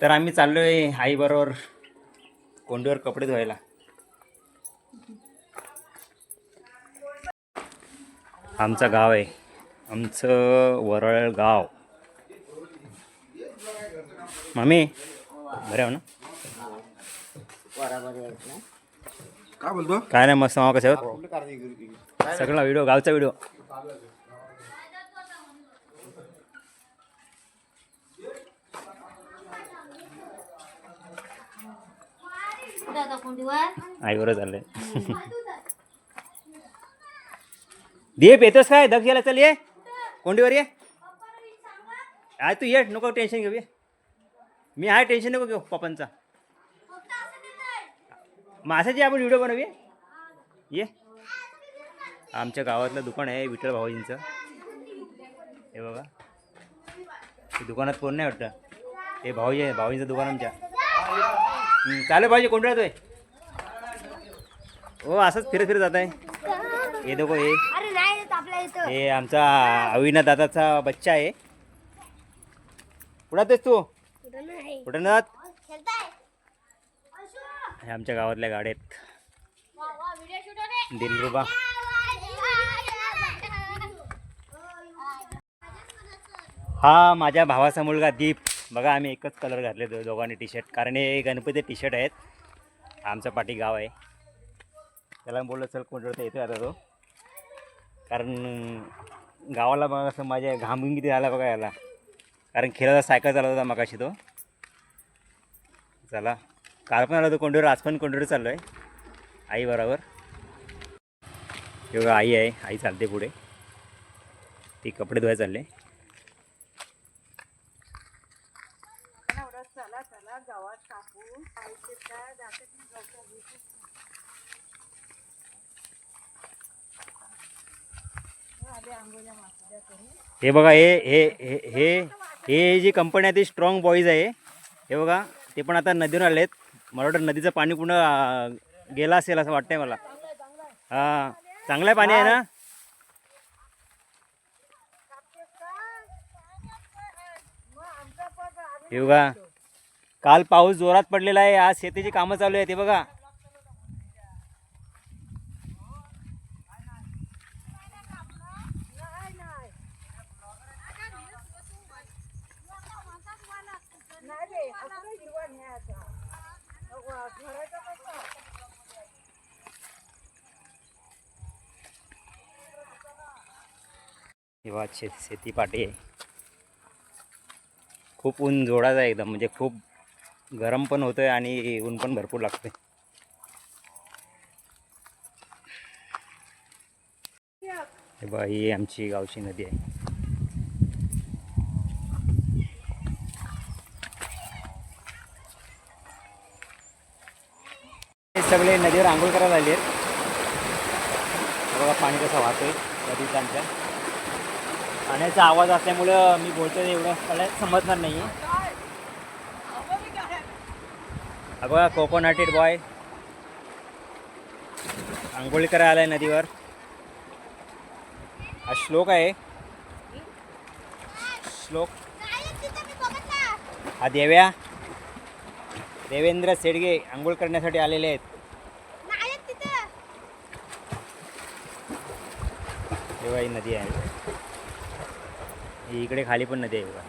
तर आम्ही चाललोय आईबरोबर कोंडीवर कपडे धुवायला. आमचं गाव आहे. आमचं वरळ गाव. मामी बरे हो ना? काय बोलतो? काय नाही मस्त मामा कसे आहोत? सगळा व्हिडिओ गावचा व्हिडिओ दादा कोंडीवर आईवरच चाललंय दीप येतोस काय? दक्ष यायला चल ये. कोंडीवर ये. आहे तू ये नको टेन्शन घेऊ ये. मी आहे टेन्शन नको घेऊ पप्पांचा. मासाची आपण व्हिडिओ बनवूया. ये. आमच्या गावातलं दुकान आहे विठ्ठल भाऊजींचं. हे बघा. दुकानात कोण नाही वाटतं? हे भाऊजी आहे भाऊजींचं दुकान आमच्या. चालेल भाऊजी कोण राहतोय हो असंच फिरत फिरत जात आहे हे देखो हे हे आमचा अविना दादाचा बच्चा आहे. कुठं तू? कुठं ना हे आमच्या गावातल्या गाड्या आहेत. दिलरुबा हा माझ्या भावाचा मुलगा दीप. बघा आम्ही एकच कलर घातले दो दोघांनी टी शर्ट कारण हे गणपती टी शर्ट आहेत. आमचं पाठी गाव आहे. त्याला बोललं चल कोणतं येतो आता तो. कारण गावाला बघा असं माझ्या घामून किती झाला बघा याला. कारण खेळाचा सायकल चालवत होता मगाशी तो. चला. काल पण आलो तो कोंडूर आज पण कोंडूर चाललो आहे आई बरोबर. एवढं आई आहे. आई चालते पुढे. ती कपडे धुवायला चालले. हे बघा हे हे हे हे हे जी कंपनी आहे ती स्ट्रॉंग बॉईज आहे. हे बघा ते पण आता नदीवर आले आहेत मला वाटतं नदीचं पाणी पूर्ण गेला असेल असं वाटतंय मला. हां चांगलं आहे पाणी आहे ना? हे बघा काल पाऊस जोरात पडलेला आहे. आज शेतीची कामं चालू आहेत. हे बघा. तेव्हा शे शेतीपाठी आहे. खूप ऊन जोडायचं आहे एकदम म्हणजे खूप गरम पण होतोय आणि ऊन पण भरपूर लागते हे बा ही आमची गावची नदी आहे. सगळे नदीवर आंघोळ करायला आले आहेत बघा पाणी कसं वाहतोय नदीचा आमच्या. पाण्याचा आवाज असल्यामुळं मी बोलतो एवढं. मला समजणार नाही बघा कोकोनटेड बॉय आंघोळी करायला आलाय नदीवर. हा श्लोक आहे. श्लोक. हा देव्या. देवेंद्र सेडगे आंघोळ करण्यासाठी आलेले आहेत. तेव्हा ही नदी आहे. इकडे खाली पण नदी आहे बघा.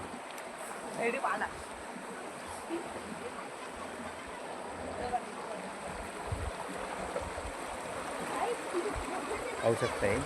पाहू शकताय.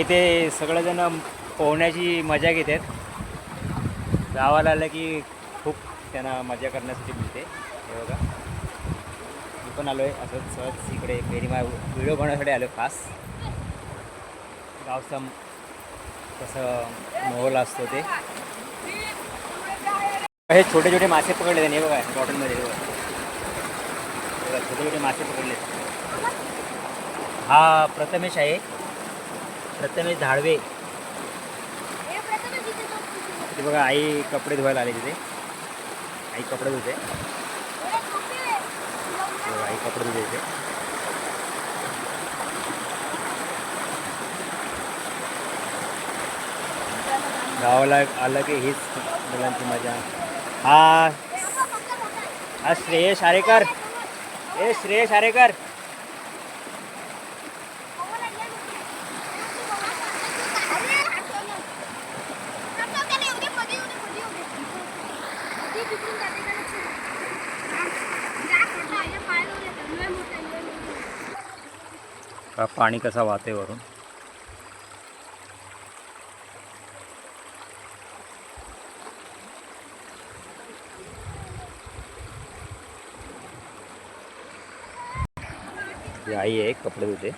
इथे सगळेजण पोहण्याची मजा घेतात. गावाला आलं की खूप त्यांना मजा करण्यासाठी मिळते. हे बघा. मी पण आलो आहे असंच सहज इकडे पेरीमा व्हिडिओ बनवण्यासाठी आलो खास. गावचा कसं माहोल असतो ते. हे छोटे छोटे मासे पकडले त्यांनी. बघा बॉटलमध्ये बघा. बघा, छोटे छोटे मासे पकडले. हा प्रथमेश आहे. प्रथमेश धाडवे. हे. ते बघा आई कपडे धुवायला आले तिथे. आई कपडे धुते. हे आई कपडे धुते इथे. गावाला आलं की हीच मुलांची मजा. हा. हा श्रेयस आरेकर. ए श्रेयस आरेकर. का पाणी कसा वाहते वरून? आई आहे कपडे धुते.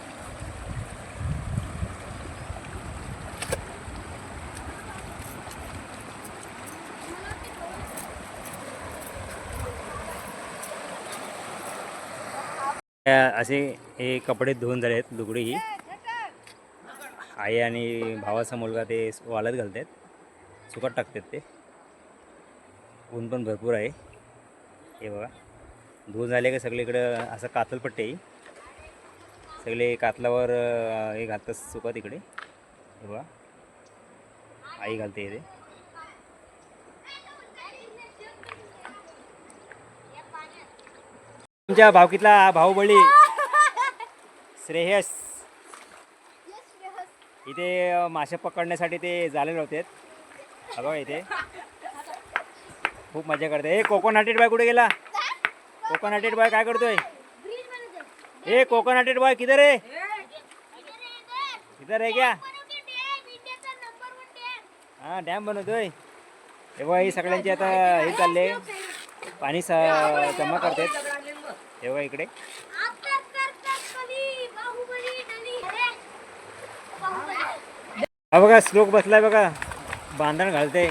त्या असे हे कपडे धुवून झाले आहेत लुगडी ही. आई आणि भावाचा मुलगा ते वाळत घालतात सुकट टाकतात ते. ऊन पण भरपूर आहे. हे बघा. धुवून झाले का सगळीकडं असं कातलपट्टी आहे. सगळे कातलावर हे घालतात सुकत इकडे. हे बघा. आई घालते इथे. तुमच्या भावकीतला भाऊबळी. श्रेयस. इथे मासे पकडण्यासाठी ते झालेले होते. अगं इथे. खूप मजा करते. ए कोकोनाटेड बाय कुठे गेला? कोकोनाटेड बाय काय करतोय? ए कोकोनाटेड बाय किधर आहे? किधर आहे क्या? हा डॅम बनवतोय. हे बघा ही सगळ्यांची आता हे चालले. पाणी स जमा करतात. हे बघा इकडे. हा बघा श्लोक बसलाय बघा. बांधण घालते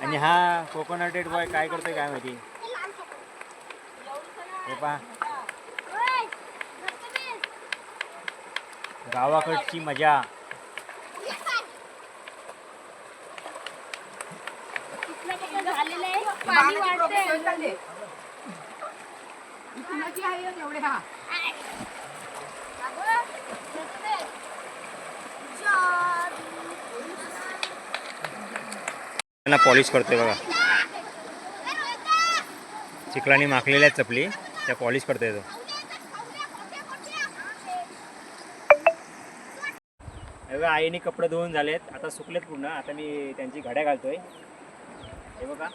आणि हा कोकोनटेड बॉय काय करतोय काय माहिती? हे पहा. गावाकडची मजा. झालेलं आहे. पाणी वाढतंय त्यांना पॉलिश करतोय बघा. चिखलाने माखलेल्या चपली त्या पॉलिश करतोय तो. बघा आईने कपडे धुवून झालेत. आता सुकलेत पूर्ण. आता मी त्यांची घड्या घालतोय. हे बघा.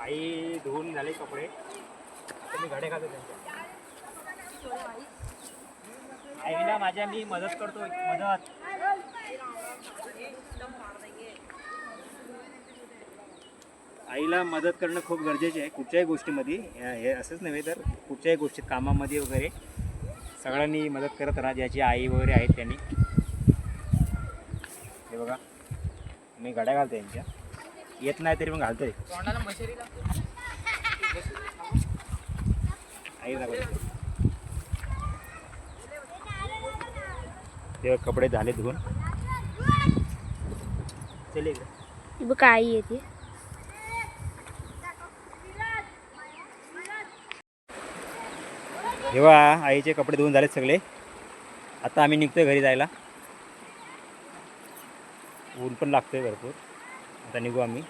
आई धुवून झाले कपडे. मी घडे घालतो त्यांच्या आईला माझ्या मी मदत करतो मदत. आईला मदत करणं खूप गरजेचे आहे कुठच्याही गोष्टीमध्ये. हे असंच नव्हे तर कुठच्याही गोष्टीत कामामध्ये वगैरे. सगळ्यांनी मदत करत राहा ज्याची आई वगैरे आहेत त्यांनी. हे बघा मी घड्या घालतो यांच्या. येत नाही तरी पण घालतोय. तेव्हा कपडे झाले धुवून. चल बघ आई येते. तेव्हा आईचे कपडे धुवून झालेत सगळे. आता आम्ही निघतोय घरी जायला. ऊन पण लागतोय भरपूर. आता निघू आम्ही.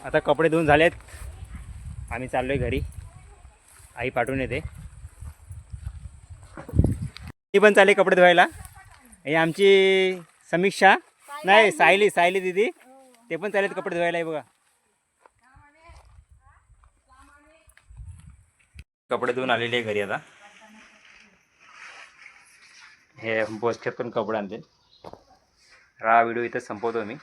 आता कपडे धुवून झालेत. आम्ही चाललोय घरी. आई पाठवून येते. ती पण चालली कपडे धुवायला. हे आमची समीक्षा. नाही सायली सायली दिदी. ते पण चालेल कपडे धुवायला आहे बघा. कपडे धुवून आलेले आहे घरी आता. हे बोसखेत पण कपडे आणले हा व्हिडिओ इथं संपवतो मी.